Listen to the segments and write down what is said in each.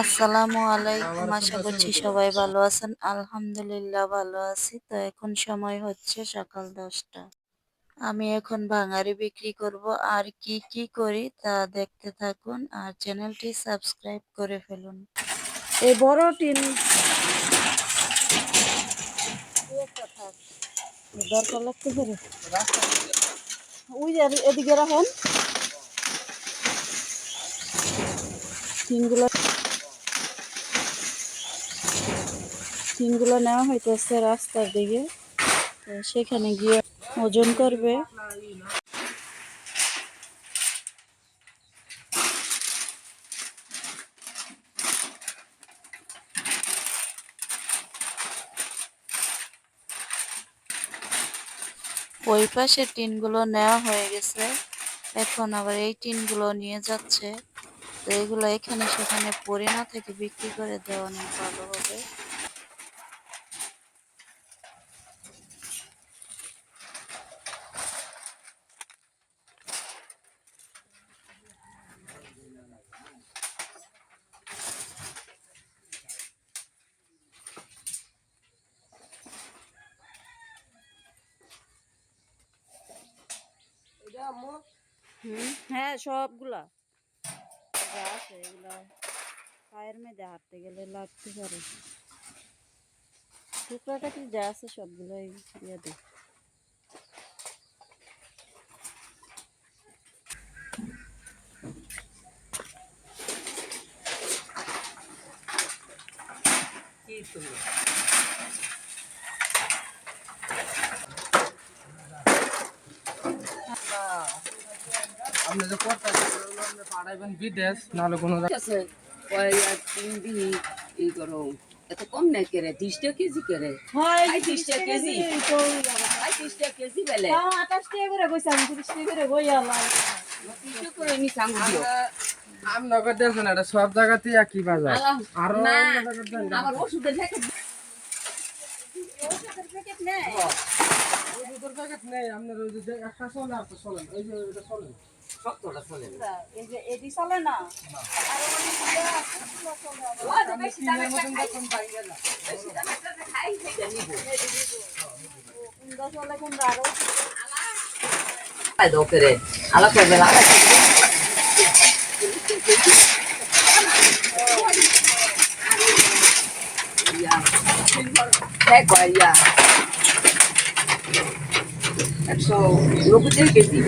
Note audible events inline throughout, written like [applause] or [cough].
আসসালামু আলাইকুম। আশা করছি সবাই ভালো আছেন। আলহামদুলিল্লাহ ভালো আছি। তো এখন সময় হচ্ছে সকাল দশটা। আমি এখন ভাঙারি বিক্রি করব। আর কি কি করি তা দেখতে থাকুন। আর চ্যানেলটি সাবস্ক্রাইব করে ফেলুন। এই বড় টিন দরকার লাগতে পারে। ওই এদিকে রাখেন। টিনগুলো টিনগুলো নেওয়া হইতেছে রাস্তার দিকে। সেখানে গিয়ে ওজন করবে। ওই পাশে টিনগুলো নেওয়া হয়ে গেছে। এখন আবার এই টিনগুলো নিয়ে যাচ্ছে। তো এগুলো এখানে সেখানে পরে না থেকে বিক্রি করে দেওয়া অনেক ভালো হবে। হ্যাঁ সবগুলা। আছে এগুলা পায়ের মেয়েদে হাঁটতে গেলে লাগতে পারে টুকরাটা কি যা আছে সবগুলোই দিয়ে দে আপনি যে করতে পাঠাইবেন বিদেশ নাহলে কোনো ই করো এত কম নাই করে তিরিশটা কেজি করে আই তিরিশটা কেজি। তিরিশটা কেজি বেলে। তিরিশটা করে নি সাঙ্গু দিও। আমরা দেখছেন এটা সব জায়গাতেই একই বাজার। আরও। আমার ওষুধের প্যাকেট ওষুধের প্যাকেট নেই। দাও করে আলা করবে আলা ইয়া দেখ ইয়া একশো নব্বই এটা কেজি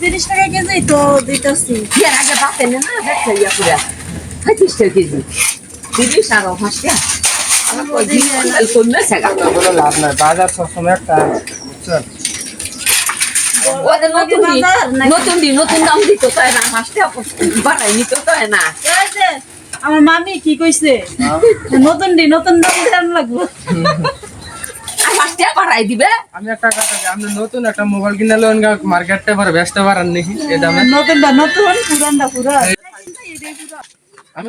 তিরিশ টাকা কেজি তো দিতেছি আগে বাপে না করে পঁয়ত্রিশটা কেজি তিরিশ আর কথা বলে লাভ নাই বাজার সবসময় একটা নতুন দিন নতুন নাম দিত তাই না মাসটা বানাই নিত তাই না। আমার মামি কি কইছে? নতুন দিন নতুন নাম দেন লাগবো? দিবে? আমি একটা কথা আপনি নতুন একটা মোবাইল কিনে লোন মার্কেটে নতুন পুরানটা পুরান। আমি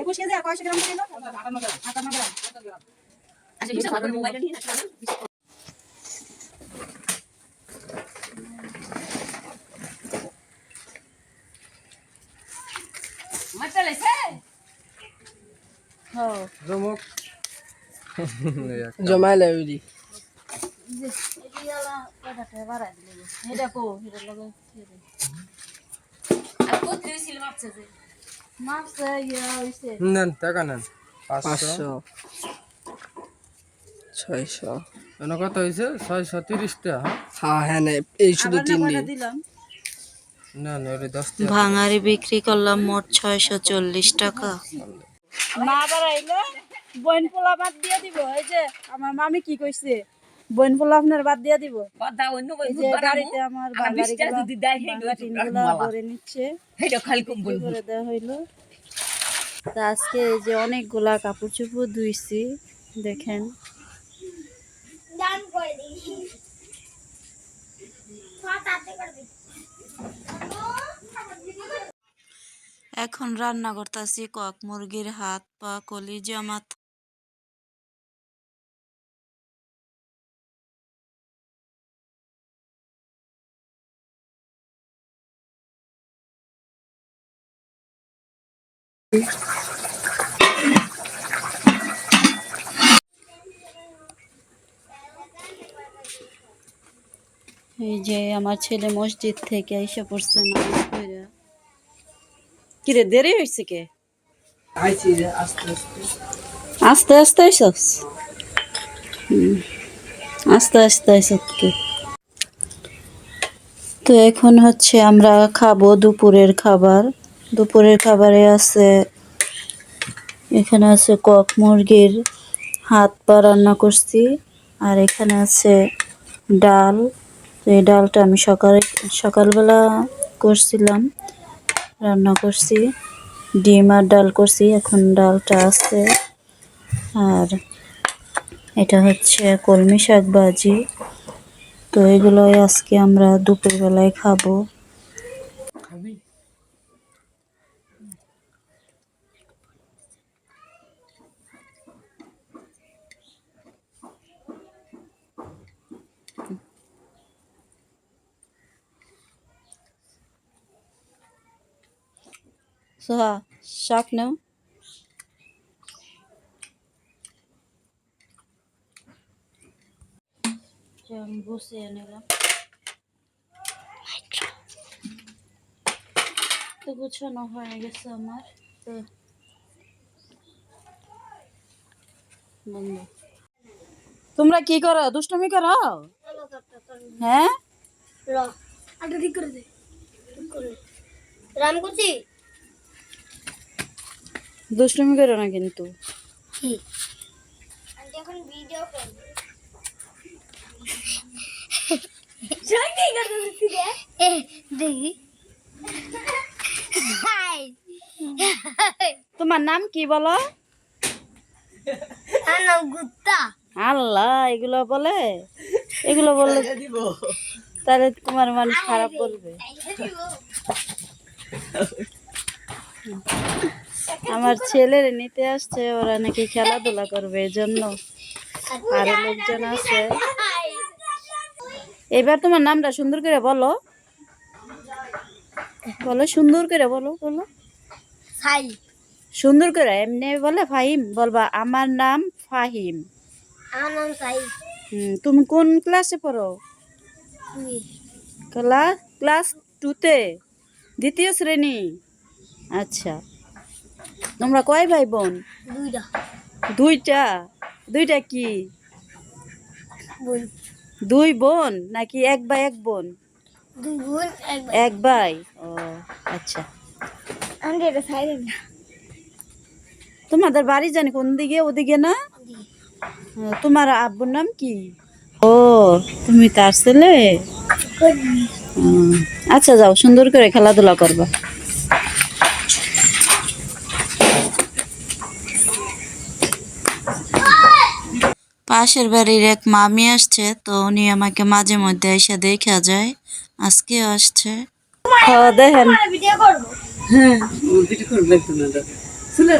একুশ কেজি কয়শো গ্রাম ছিল আচ্ছা হিসাব করে মোবাইল নিয়ে না মাতালে সে হ্যাঁ জমক জমাইলে ওইদি এই যে আর কত হয়েছিল ভাবছে যে নেন টাকা নেন পাঁচশো পাঁচশো ছয়শো কত হয়েছে ছয়শো তিরিশটা হ্যাঁ হ্যাঁ এই শুধু তিন দিন ভাঙারি বিক্রি করলাম মোট ছয়শো চল্লিশ টাকা। মা বাড়াইলে বইন পোলা বাদ দিয়ে দিব। এই যে আমার মামি কি কইছে বইন পোলা আপনার বাদ দিয়ে দিব। গাড়িতে আমার নিচ্ছে। করে দেওয়া হইল। তা আজকে এই যে অনেকগুলা কাপড় চোপড় ধুইছি দেখেন। এখন রান্না করতেছি কক, মুরগির হাত, পা কলিজা মাথা এই যে আমার ছেলে মসজিদ থেকে এসে পড়ছে পড়া। কিরে দেরি হয়েছে কে? আস্তে আস্তে। আস্তে আস্তে আইসস? আস্তে আস্তে কে? তো এখন হচ্ছে আমরা খাব দুপুরের খাবার। দুপুরের খাবারে আছে এখানে আছে কক মুরগির হাত পা রান্না করছি আর এখানে আছে ডাল। এই ডালটা আমি সকালে সকালবেলা করছিলাম। রান্না করছি, ডিম আর ডাল করছি, এখন ডালটা আছে। আর এটা হচ্ছে কলমি শাক ভাজি। তো এগুলোই আজকে আমরা দুপুরবেলায় খাব। খাবি সোহা শাক নাও বসিয়ে নিলাম তো গুছানো হয়ে গেছে আমার তো তোমরা কি করো? দুষ্টমি করো? হ্যাঁ? রাম করছি দুষ্টমি করো না কিন্তু। আন্টি এখন ভিডিও করব। এ দেখি। হাই। তোমার নাম কি বলো? আল্লাহ এগুলো বলে? এগুলো বললে তাহলে তোমার মানুষ খারাপ বলবে [laughs] আমার ছেলের নিতে আসছে ওরা নাকি খেলাধুলা করবে এই জন্য আরও লোকজন আছে। এবার তোমার নামটা সুন্দর করে বলো। বলো সুন্দর করে বলো বলো। সাই সুন্দর করে এমনি বলে ফাহিম বলবা আমার নাম ফাহিম। আমার নাম সাই হুম, তুমি কোন ক্লাসে পড়ো? ক্লাস ক্লাস টুতে দ্বিতীয় শ্রেণি। আচ্ছা। তোমরা কয় ভাই বোন দুইটা। দুইটা? দুইটা কি? দুই বোন নাকি এক ভাই এক বোন? এক ভাই। ও আচ্ছা। তোমাদের বাড়ি জানি কোন দিকে ওদিকে না? তোমার আব্বুর নাম কি? ও তুমি তার ছেলে? আচ্ছা যাও সুন্দর করে খেলাধুলা করবা। পাশের বাড়ির এক মামি আসছে তো উনি আমাকে মাঝে মধ্যে এসে দেখা যায়। আজকে আসছে। খাওয়া দেখেন হ্যাঁ। ভিডিও করবে? তো না